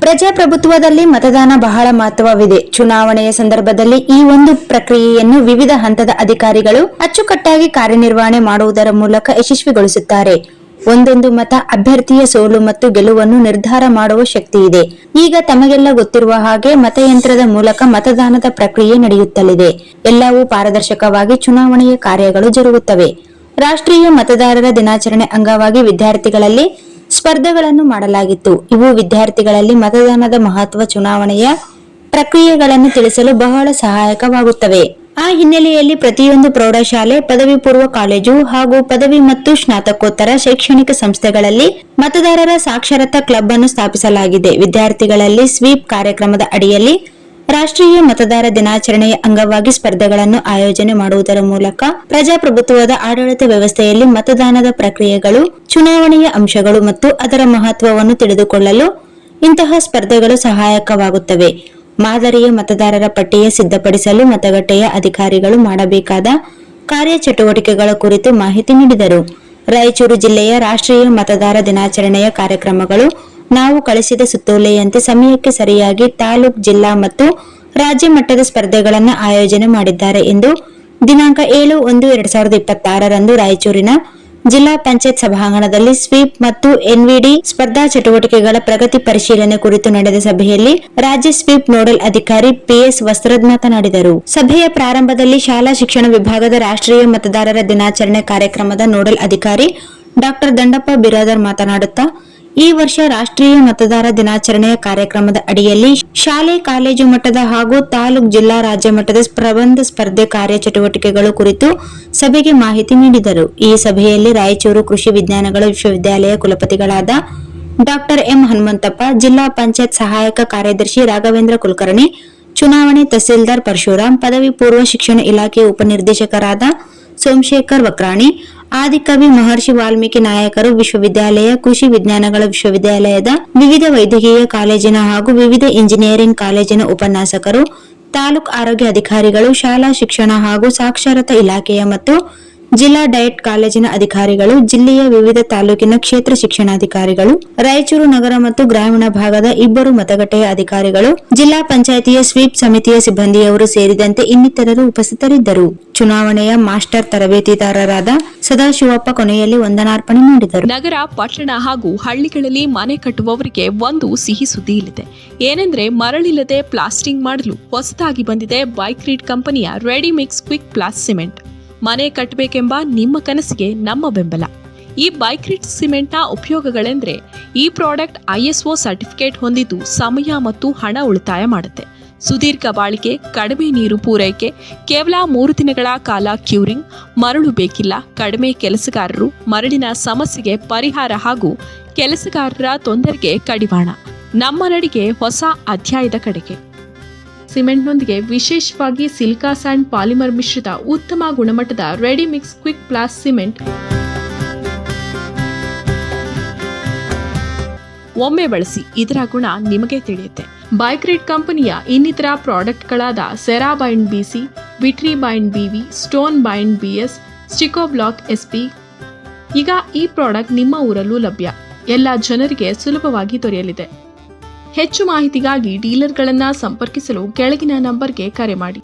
ಪ್ರಜಾಪ್ರಭುತ್ವದಲ್ಲಿ ಮತದಾನ ಬಹಳ ಮಹತ್ವವಿದೆ. ಚುನಾವಣೆಯ ಸಂದರ್ಭದಲ್ಲಿ ಈ ಒಂದು ಪ್ರಕ್ರಿಯೆಯನ್ನು ವಿವಿಧ ಹಂತದ ಅಧಿಕಾರಿಗಳು ಅಚ್ಚುಕಟ್ಟಾಗಿ ಕಾರ್ಯನಿರ್ವಹಣೆ ಮಾಡುವುದರ ಮೂಲಕ ಯಶಸ್ವಿಗೊಳಿಸುತ್ತಾರೆ. ಒಂದೊಂದು ಮತ ಅಭ್ಯರ್ಥಿಯ ಸೋಲು ಮತ್ತು ಗೆಲುವನ್ನು ನಿರ್ಧಾರ ಮಾಡುವ ಶಕ್ತಿ ಇದೆ. ಈಗ ತಮಗೆಲ್ಲ ಗೊತ್ತಿರುವ ಹಾಗೆ ಮತಯಂತ್ರದ ಮೂಲಕ ಮತದಾನದ ಪ್ರಕ್ರಿಯೆ ನಡೆಯುತ್ತಲಿದೆ. ಎಲ್ಲವೂ ಪಾರದರ್ಶಕವಾಗಿ ಚುನಾವಣೆಯ ಕಾರ್ಯಗಳು ಜರುಗುತ್ತವೆ. ರಾಷ್ಟ್ರೀಯ ಮತದಾರರ ದಿನಾಚರಣೆ ಅಂಗವಾಗಿ ವಿದ್ಯಾರ್ಥಿಗಳಲ್ಲಿ ಸ್ಪರ್ಧೆಗಳನ್ನು ಮಾಡಲಾಗಿತ್ತು. ಇವು ವಿದ್ಯಾರ್ಥಿಗಳಲ್ಲಿ ಮತದಾನದ ಮಹತ್ವ ಚುನಾವಣೆಯ ಪ್ರಕ್ರಿಯೆಗಳನ್ನು ತಿಳಿಸಲು ಬಹಳ ಸಹಾಯಕವಾಗುತ್ತವೆ. ಆ ಹಿನ್ನೆಲೆಯಲ್ಲಿ ಪ್ರತಿಯೊಂದು ಪ್ರೌಢಶಾಲೆ, ಪದವಿ ಪೂರ್ವ ಕಾಲೇಜು ಹಾಗೂ ಪದವಿ ಮತ್ತು ಸ್ನಾತಕೋತ್ತರ ಶೈಕ್ಷಣಿಕ ಸಂಸ್ಥೆಗಳಲ್ಲಿ ಮತದಾರರ ಸಾಕ್ಷರತಾ ಕ್ಲಬ್ ಅನ್ನು ಸ್ಥಾಪಿಸಲಾಗಿದೆ. ವಿದ್ಯಾರ್ಥಿಗಳಲ್ಲಿ ಸ್ವೀಪ್ ಕಾರ್ಯಕ್ರಮದ ಅಡಿಯಲ್ಲಿ ರಾಷ್ಟ್ರೀಯ ಮತದಾರ ದಿನಾಚರಣೆಯ ಅಂಗವಾಗಿ ಸ್ಪರ್ಧೆಗಳನ್ನು ಆಯೋಜನೆ ಮಾಡುವುದರ ಮೂಲಕ ಪ್ರಜಾಪ್ರಭುತ್ವದ ಆಡಳಿತ ವ್ಯವಸ್ಥೆಯಲ್ಲಿ ಮತದಾನದ ಪ್ರಕ್ರಿಯೆಗಳು, ಚುನಾವಣೆಯ ಅಂಶಗಳು ಮತ್ತು ಅದರ ಮಹತ್ವವನ್ನು ತಿಳಿದುಕೊಳ್ಳಲು ಇಂತಹ ಸ್ಪರ್ಧೆಗಳು ಸಹಾಯಕವಾಗುತ್ತವೆ. ಮಾದರಿಯ ಮತದಾರರ ಪಟ್ಟಿಯ ಸಿದ್ಧಪಡಿಸಲು ಮತಗಟ್ಟೆಯ ಅಧಿಕಾರಿಗಳು ಮಾಡಬೇಕಾದ ಕಾರ್ಯಚಟುವಟಿಕೆಗಳ ಕುರಿತು ಮಾಹಿತಿ ನೀಡಿದರು. ರಾಯಚೂರು ಜಿಲ್ಲೆಯ ರಾಷ್ಟ್ರೀಯ ಮತದಾರ ದಿನಾಚರಣೆಯ ಕಾರ್ಯಕ್ರಮಗಳು ನಾವು ಕಳಿಸಿದ ಸುತ್ತೋಲೆಯಂತೆ ಸಮಯಕ್ಕೆ ಸರಿಯಾಗಿ ತಾಲೂಕ್, ಜಿಲ್ಲಾ ಮತ್ತು ರಾಜ್ಯ ಮಟ್ಟದ ಸ್ಪರ್ಧೆಗಳನ್ನು ಆಯೋಜನೆ ಮಾಡಿದ್ದಾರೆ ಎಂದು ದಿನಾಂಕ ಏಳು ಒಂದು ಎರಡ್ ಸಾವಿರದ ಇಪ್ಪತ್ತಾರರಂದು ರಾಯಚೂರಿನ ಜಿಲ್ಲಾ ಪಂಚಾಯತ್ ಸಭಾಂಗಣದಲ್ಲಿ ಸ್ವೀಪ್ ಮತ್ತು ಎನ್ವಿಡಿ ಸ್ಪರ್ಧಾ ಚಟುವಟಿಕೆಗಳ ಪ್ರಗತಿ ಪರಿಶೀಲನೆ ಕುರಿತು ನಡೆದ ಸಭೆಯಲ್ಲಿ ರಾಜ್ಯ ಸ್ವೀಪ್ ನೋಡಲ್ ಅಧಿಕಾರಿ ಪಿಎಸ್ ವಸ್ತ್ರದ್ ಮಾತನಾಡಿದರು. ಸಭೆಯ ಪ್ರಾರಂಭದಲ್ಲಿ ಶಾಲಾ ಶಿಕ್ಷಣ ವಿಭಾಗದ ರಾಷ್ಟ್ರೀಯ ಮತದಾರರ ದಿನಾಚರಣೆ ಕಾರ್ಯಕ್ರಮದ ನೋಡಲ್ ಅಧಿಕಾರಿ ಡಾಕ್ಟರ್ ದಂಡಪ್ಪ ಬಿರಾದರ್ ಮಾತನಾಡುತ್ತಾ ಈ ವರ್ಷ ರಾಷ್ಟ್ರೀಯ ಮತದಾರ ದಿನಾಚರಣೆಯ ಕಾರ್ಯಕ್ರಮದ ಅಡಿಯಲ್ಲಿ ಶಾಲೆ, ಕಾಲೇಜು ಮಟ್ಟದ ಹಾಗೂ ತಾಲೂಕ್ ಜಿಲ್ಲಾ ರಾಜ್ಯ ಮಟ್ಟದ ಪ್ರಬಂಧ ಸ್ಪರ್ಧೆ ಕಾರ್ಯಚಟುವಟಿಕೆಗಳು ಕುರಿತು ಸಭೆಗೆ ಮಾಹಿತಿ ನೀಡಿದರು. ಈ ಸಭೆಯಲ್ಲಿ ರಾಯಚೂರು ಕೃಷಿ ವಿಜ್ಞಾನಗಳ ವಿಶ್ವವಿದ್ಯಾಲಯ ಕುಲಪತಿಗಳಾದ ಡಾಕ್ಟರ್ ಎಂ ಹನುಮಂತಪ್ಪ, ಜಿಲ್ಲಾ ಪಂಚಾಯತ್ ಸಹಾಯಕ ಕಾರ್ಯದರ್ಶಿ ರಾಘವೇಂದ್ರ ಕುಲಕರ್ಣಿ, ಚುನಾವಣೆ ತಹಸೀಲ್ದಾರ್ ಪರಶುರಾಮ್, ಪದವಿ ಪೂರ್ವ ಶಿಕ್ಷಣ ಇಲಾಖೆ ಉಪನಿರ್ದೇಶಕರಾದ ಸೋಮಶೇಖರ್ ವಕ್ರಾಣಿ ಆದಿಕವಿ ಮಹರ್ಷಿ ವಾಲ್ಮೀಕಿ ನಾಯಕರು ವಿಶ್ವವಿದ್ಯಾಲಯ, ಕೃಷಿ ವಿಜ್ಞಾನಗಳ ವಿಶ್ವವಿದ್ಯಾಲಯದ ವಿವಿಧ ವೈದ್ಯಕೀಯ ಕಾಲೇಜಿನ ಹಾಗೂ ವಿವಿಧ ಇಂಜಿನಿಯರಿಂಗ್ ಕಾಲೇಜಿನ ಉಪನ್ಯಾಸಕರು, ತಾಲೂಕು ಆರೋಗ್ಯ ಅಧಿಕಾರಿಗಳು, ಶಾಲಾ ಶಿಕ್ಷಣ ಹಾಗೂ ಸಾಕ್ಷರತಾ ಇಲಾಖೆಯ ಮತ್ತು ಜಿಲ್ಲಾ ಡಯಟ್ ಕಾಲೇಜಿನ ಅಧಿಕಾರಿಗಳು, ಜಿಲ್ಲೆಯ ವಿವಿಧ ತಾಲೂಕಿನ ಕ್ಷೇತ್ರ ಶಿಕ್ಷಣಾಧಿಕಾರಿಗಳು, ರಾಯಚೂರು ನಗರ ಮತ್ತು ಗ್ರಾಮೀಣ ಭಾಗದ ಇಬ್ಬರು ಮತಗಟ್ಟೆಯ ಅಧಿಕಾರಿಗಳು, ಜಿಲ್ಲಾ ಪಂಚಾಯಿತಿಯ ಸ್ವೀಪ್ ಸಮಿತಿಯ ಸಿಬ್ಬಂದಿಯವರು ಸೇರಿದಂತೆ ಇನ್ನಿತರರು ಉಪಸ್ಥಿತರಿದ್ದರು. ಚುನಾವಣೆಯ ಮಾಸ್ಟರ್ ತರಬೇತಿದಾರರಾದ ಸದಾಶಿವಪ್ಪ ಕೊನೆಯಲ್ಲಿ ವಂದನಾರ್ಪಣೆ ಮಾಡಿದರು. ನಗರ, ಪಟ್ಟಣ ಹಾಗೂ ಹಳ್ಳಿಗಳಲ್ಲಿ ಮನೆ ಕಟ್ಟುವವರಿಗೆ ಒಂದು ಸಿಹಿ ಸುದ್ದಿ ಇಲ್ಲಿದೆ. ಏನೆಂದ್ರೆ, ಮರಳಿಲ್ಲದೆ ಪ್ಲಾಸ್ಟಿಂಗ್ ಮಾಡಲು ಹೊಸದಾಗಿ ಬಂದಿದೆ ಬೈಕ್ ರೀಡ್ ಕಂಪನಿಯ ready mix quick plast cement. ಮನೆ ಕಟ್ಟಬೇಕೆಂಬ ನಿಮ್ಮ ಕನಸಿಗೆ ನಮ್ಮ ಬೆಂಬಲ. ಈ ಬೈಕ್ರಿಟ್ ಸಿಮೆಂಟ್ ಸಿಮೆಂಟ್ನ ಉಪಯೋಗಗಳೆಂದ್ರೆ ಈ ಪ್ರಾಡಕ್ಟ್ ಐಎಸ್ಒ ಸರ್ಟಿಫಿಕೇಟ್ ಹೊಂದಿದ್ದು ಸಮಯ ಮತ್ತು ಹಣ ಉಳಿತಾಯ ಮಾಡುತ್ತೆ. ಸುದೀರ್ಘ ಬಾಳಿಕೆ, ಕಡಿಮೆ ನೀರು ಪೂರೈಕೆ, ಕೇವಲ ಮೂರು ದಿನಗಳ ಕಾಲ ಕ್ಯೂರಿಂಗ್, ಮರಳು ಬೇಕಿಲ್ಲ, ಕಡಿಮೆ ಕೆಲಸಗಾರರು, ಮರಳಿನ ಸಮಸ್ಯೆಗೆ ಪರಿಹಾರ ಹಾಗೂ ಕೆಲಸಗಾರರ ತೊಂದರೆಗೆ ಕಡಿವಾಣ. ನಮ್ಮ ನಡಿಗೆ ಹೊಸ ಅಧ್ಯಾಯದ ಕಡೆಗೆ. ಸಿಮೆಂಟ್ನೊಂದಿಗೆ ವಿಶೇಷವಾಗಿ ಸಿಲಿಕಾ ಸ್ಯಾಂಡ್ ಪಾಲಿಮರ್ ಮಿಶ್ರಿತ ಉತ್ತಮ ಗುಣಮಟ್ಟದ ready mix quick plast cement. ಒಮ್ಮೆ ಬಳಸಿ ಇದರ ಗುಣ ನಿಮಗೆ ತಿಳಿಯುತ್ತೆ. ಬೈಕ್ರೇಡ್ ಕಂಪನಿಯ ಇನ್ನಿತರ ಪ್ರಾಡಕ್ಟ್ಗಳಾದ cera bind BC vitri bind BV stone bind BS stico block SP ಈಗ ಈ ಪ್ರಾಡಕ್ಟ್ ನಿಮ್ಮ ಊರಲ್ಲೂ ಲಭ್ಯ. ಎಲ್ಲ ಜನರಿಗೆ ಸುಲಭವಾಗಿ ದೊರೆಯಲಿದೆ. ಹೆಚ್ಚು ಮಾಹಿತಿಗಾಗಿ ಡೀಲರ್ಗಳನ್ನು ಸಂಪರ್ಕಿಸಲು ಕೆಳಗಿನ ನಂಬರ್ಗೆ ಕರೆ ಮಾಡಿ.